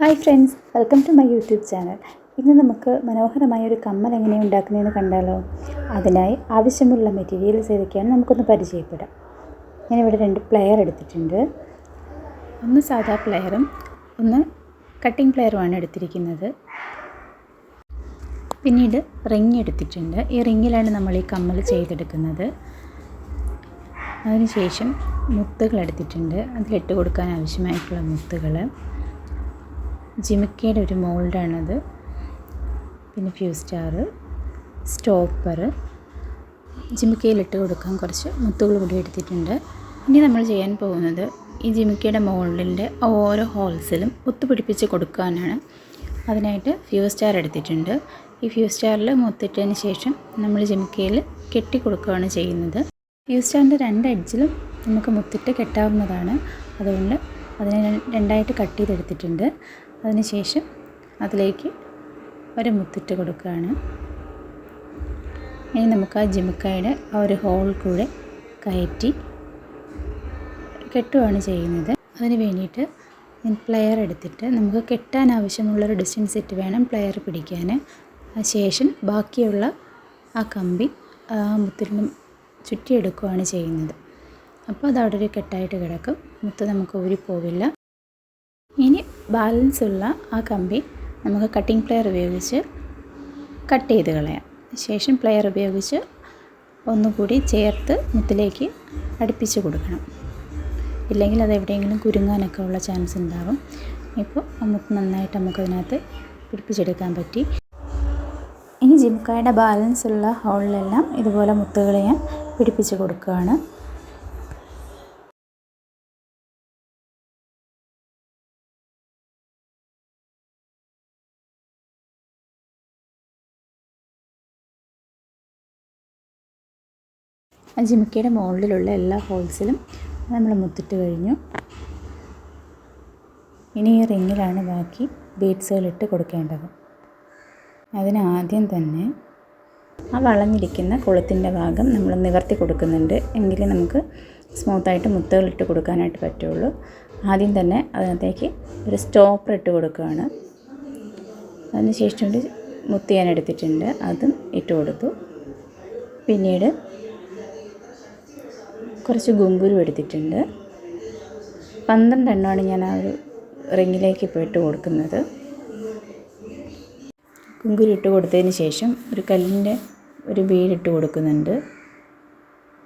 Hi friends welcome to my YouTube channel ഇന്ന് നമുക്ക് മനോഹരമായ ഒരു കമ്മൽ എങ്ങനെയാണ് ഉണ്ടാക്കുന്നതെന്ന് കണ്ടാലോ? അതിനായി ആവശ്യമുള്ള മെറ്റീരിയൽസ് ഏതൊക്കെയാണ് നമുക്കൊന്ന് പരിചയപ്പെടാം. ഞാനിവിടെ രണ്ട് പ്ലെയർ എടുത്തിട്ടുണ്ട്. ഒന്ന് സാധാ പ്ലെയറും ഒന്ന് കട്ടിംഗ് പ്ലെയറുമാണ് എടുത്തിരിക്കുന്നത്. പിന്നീട് റിങ് എടുത്തിട്ടുണ്ട്. ഈ റിങ്ങിലാണ് നമ്മൾ ഈ കമ്മൽ ചെയ്തെടുക്കുന്നത്. അതിനുശേഷം മുത്തുകൾ എടുത്തിട്ടുണ്ട്. അതിലിട്ട് കൊടുക്കാൻ ആവശ്യമായിട്ടുള്ള മുത്തുകൾ ജിമിക്കയുടെ ഒരു മോൾഡാണത്. പിന്നെ ഫ്യൂ സ്റ്റാർ സ്റ്റോപ്പർ. ജിമിക്കയിലിട്ട് കൊടുക്കാൻ കുറച്ച് മുത്തുകൾ കൂടി എടുത്തിട്ടുണ്ട്. ഇനി നമ്മൾ ചെയ്യാൻ പോകുന്നത് ഈ ജിമിക്കയുടെ മോൾഡിന്റെ ഓരോ ഹോൾസിലും മുത്ത് പിടിപ്പിച്ച് കൊടുക്കാനാണ്. അതിനായിട്ട് ഫ്യൂ സ്റ്റാർ എടുത്തിട്ടുണ്ട്. ഈ ഫ്യൂ സ്റ്റാറിൽ മുത്തിട്ടതിന് ശേഷം നമ്മൾ ജിമിക്കയിൽ കെട്ടി കൊടുക്കുകയാണ് ചെയ്യുന്നത്. ഫ്യൂ സ്റ്റാറിന്റെ രണ്ട് എഡ്ജിലും നമുക്ക് മുത്തിട്ട് കെട്ടാവുന്നതാണ്. അതുകൊണ്ട് അതിനെ രണ്ടായിട്ട് കട്ട് ചെയ്തെടുത്തിട്ടുണ്ട്. അതിന് ശേഷം അതിലേക്ക് ഒരു മുത്തിട്ട് കൊടുക്കുകയാണ്. ഇനി നമുക്ക് ആ ജിമുക്കായുടെ ആ ഒരു ഹോൾ കൂടെ കയറ്റി കെട്ടുകയാണ് ചെയ്യുന്നത്. അതിന് വേണ്ടിയിട്ട് ഞാൻ പ്ലെയർ എടുത്തിട്ട് നമുക്ക് കെട്ടാൻ ആവശ്യമുള്ളൊരു ഡിസ്റ്റൻസ് ഇട്ട് വേണം പ്ലെയർ പിടിക്കാൻ. ശേഷം ബാക്കിയുള്ള ആ കമ്പി ആ മുത്തിലും ചുറ്റിയെടുക്കുകയാണ് ചെയ്യുന്നത്. അപ്പോൾ അത് അവിടെ ഒരു കെട്ടായിട്ട് കിടക്കും. മുത്ത് നമുക്ക് ഊരിപ്പോവില്ല ഇനി ബാലൻസ് ഉള്ള ആ കമ്പി നമുക്ക് കട്ടിംഗ് പ്ലെയർ ഉപയോഗിച്ച് കട്ട് ചെയ്ത് കളയാം. ശേഷം പ്ലെയർ ഉപയോഗിച്ച് ഒന്നുകൂടി ചേർത്ത് മുത്തിലേക്ക് അടുപ്പിച്ച് കൊടുക്കണം. ഇല്ലെങ്കിൽ അത് എവിടെയെങ്കിലും കുരുങ്ങാനൊക്കെ ഉള്ള ചാൻസ് ഉണ്ടാകും ഇപ്പോൾ നമുക്ക് നന്നായിട്ട് നമുക്കതിനകത്ത് പിടിപ്പിച്ചെടുക്കാൻ പറ്റി. ഇനി ജിംക്കായുടെ ബാലൻസ് ഉള്ള ഹോളിലെല്ലാം ഇതുപോലെ മുത്തുകളെ ഞാൻ പിടിപ്പിച്ച് കൊടുക്കുകയാണ്. ആ ജിമിക്കയുടെ മുകളിലുള്ള എല്ലാ ഹോൾസിലും നമ്മൾ മുത്തിട്ട് കഴിഞ്ഞു. ഇനി ഈ റിങ്ങിലാണ് ബാക്കി ബീഡ്സുകളിട്ട് കൊടുക്കേണ്ടത്. അതിന് ആദ്യം തന്നെ ആ വളഞ്ഞിരിക്കുന്ന കുളത്തിന്റെ ഭാഗം നമ്മൾ നിവർത്തി കൊടുക്കുന്നുണ്ട്. എങ്കിലേ നമുക്ക് സ്മൂത്തായിട്ട് മുത്തുകളിട്ട് കൊടുക്കാനായിട്ട് പറ്റുള്ളൂ. ആദ്യം തന്നെ അതിനകത്തേക്ക് ഒരു സ്റ്റോപ്പർ ഇട്ട് കൊടുക്കുകയാണ്. അതിന് ശേഷം മുത്ത് എടുത്തിട്ടുണ്ട്. അതും ഇട്ട് കൊടുത്തു. പിന്നീട് കുറച്ച് ഗുങ്കുരു എടുത്തിട്ടുണ്ട്. പന്ത്രണ്ട് എണ്ണമാണ് ഞാൻ ആ ഒരു റിങ്ങിലേക്ക് ഇപ്പോൾ ഇട്ട് കൊടുക്കുന്നത്. കുങ്കുരു ഇട്ട് കൊടുത്തതിന് ശേഷം ഒരു കല്ലിന്റെ ഒരു ബീഡിട്ട് കൊടുക്കുന്നുണ്ട്.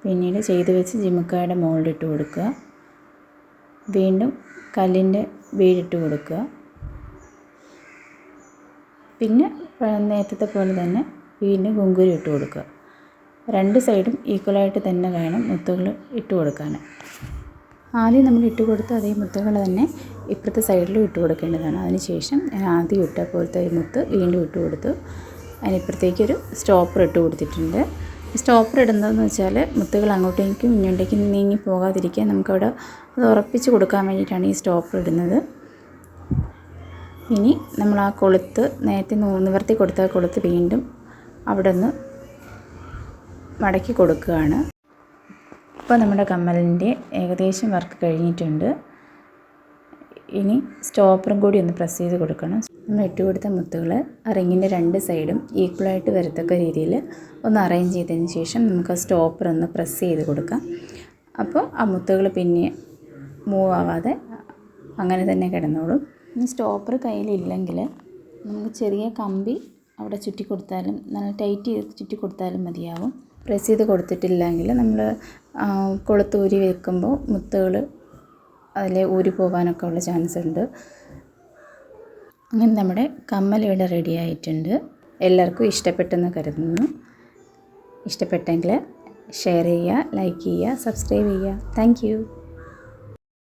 പിന്നീട് ചെയ്ത് വെച്ച് ജിമുക്കായുടെ മുകളിലിട്ട് കൊടുക്കുക. വീണ്ടും കല്ലിന്റെ ബീഡിട്ട് കൊടുക്കുക. പിന്നെ നേരത്തെ പോലെ തന്നെ വീണ്ടും കുങ്കുരു ഇട്ട് കൊടുക്കുക. രണ്ട് സൈഡും ഈക്വലായിട്ട് തന്നെ വേണം മുത്തുകൾ ഇട്ട് കൊടുക്കാൻ. ആദ്യം നമ്മൾ ഇട്ട് കൊടുത്ത അതേ മുത്തുകൾ തന്നെ ഇപ്പുറത്തെ സൈഡിലും ഇട്ട് കൊടുക്കേണ്ടതാണ്. അതിനുശേഷം ഞാൻ ആദ്യം ഇട്ട പോലത്തെ മുത്ത് വീണ്ടും ഇട്ട് കൊടുത്തു. അതിനിപ്പുറത്തേക്കൊരു സ്റ്റോപ്പർ ഇട്ട് കൊടുത്തിട്ടുണ്ട്. സ്റ്റോപ്പർ ഇടുന്നതെന്ന് വെച്ചാൽ മുത്തുകൾ അങ്ങോട്ടേക്കും ഇങ്ങോട്ടേക്കും നീങ്ങി പോകാതിരിക്കാൻ നമുക്കവിടെ അത് ഉറപ്പിച്ച് കൊടുക്കാൻ വേണ്ടിയിട്ടാണ് ഈ സ്റ്റോപ്പർ ഇടുന്നത്. ഇനി നമ്മൾ ആ കൊളുത്ത് നേരത്തെ നിവർത്തി കൊടുത്ത കൊളുത്ത് വീണ്ടും അവിടെ നിന്ന് മടക്കി കൊടുക്കുകയാണ്. ഇപ്പോൾ നമ്മുടെ കമ്മലിന്റെ ഏകദേശം വർക്ക് കഴിഞ്ഞിട്ടുണ്ട്. ഇനി സ്റ്റോപ്പറും കൂടി ഒന്ന് പ്രസ് ചെയ്ത് കൊടുക്കണം. നമ്മൾ ഇട്ട് കൊടുത്ത മുത്തുകൾ ആ രണ്ട് സൈഡും ഈക്വലായിട്ട് വരത്തക്ക രീതിയിൽ ഒന്ന് അറേഞ്ച് ചെയ്തതിന് ശേഷം നമുക്ക് സ്റ്റോപ്പർ ഒന്ന് പ്രസ് ചെയ്ത് കൊടുക്കാം. അപ്പോൾ ആ മുത്തുകൾ പിന്നെ മൂവ് ആവാതെ അങ്ങനെ തന്നെ കിടന്നോളും. ഇനി സ്റ്റോപ്പർ കയ്യിലില്ലെങ്കിൽ നമുക്ക് ചെറിയ കമ്പി അവിടെ ചുറ്റി കൊടുത്താലും നല്ല ടൈറ്റ് ചെയ്ത് ചുറ്റി കൊടുത്താലും മതിയാവും. പ്രസ് ചെയ്ത് കൊടുത്തിട്ടില്ലെങ്കിൽ നമ്മൾ കൊളുത്ത് ഊരി വെക്കുമ്പോൾ മുത്തുകൾ അതിൽ ഊരി പോകാനൊക്കെ ഉള്ള ചാൻസ് ഉണ്ട്. അങ്ങനെ നമ്മുടെ കമ്മൽ ഇവിടെ റെഡി ആയിട്ടുണ്ട്. എല്ലാവർക്കും ഇഷ്ടപ്പെട്ടെന്ന് കരുതുന്നു. ഇഷ്ടപ്പെട്ടെങ്കിൽ ഷെയർ ചെയ്യുക ലൈക്ക് ചെയ്യുക സബ്സ്ക്രൈബ് ചെയ്യുക. താങ്ക്